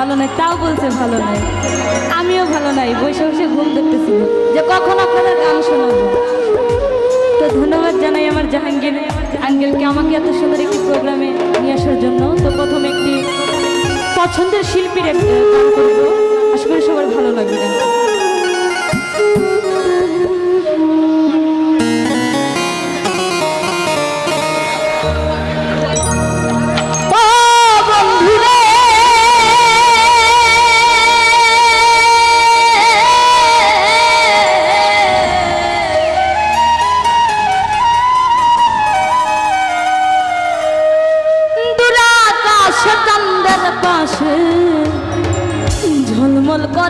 ভালো নাই তাও বলছে ভালো নাই আমিও ভালো নাই, বসে বসে ঘুম ধরতেছি। যে কখন আপনাদের গান শোনাবো? তো ধন্যবাদ জানাই আমার জাহাঙ্গীর। আঙ্গেলকে আমাকে এত সুন্দর একটি প্রোগ্রামে নিয়ে আসার জন্য। তো প্রথমে একটি পছন্দের শিল্পীর একটা গান করব। আশা করি সবার ভালো লাগবে।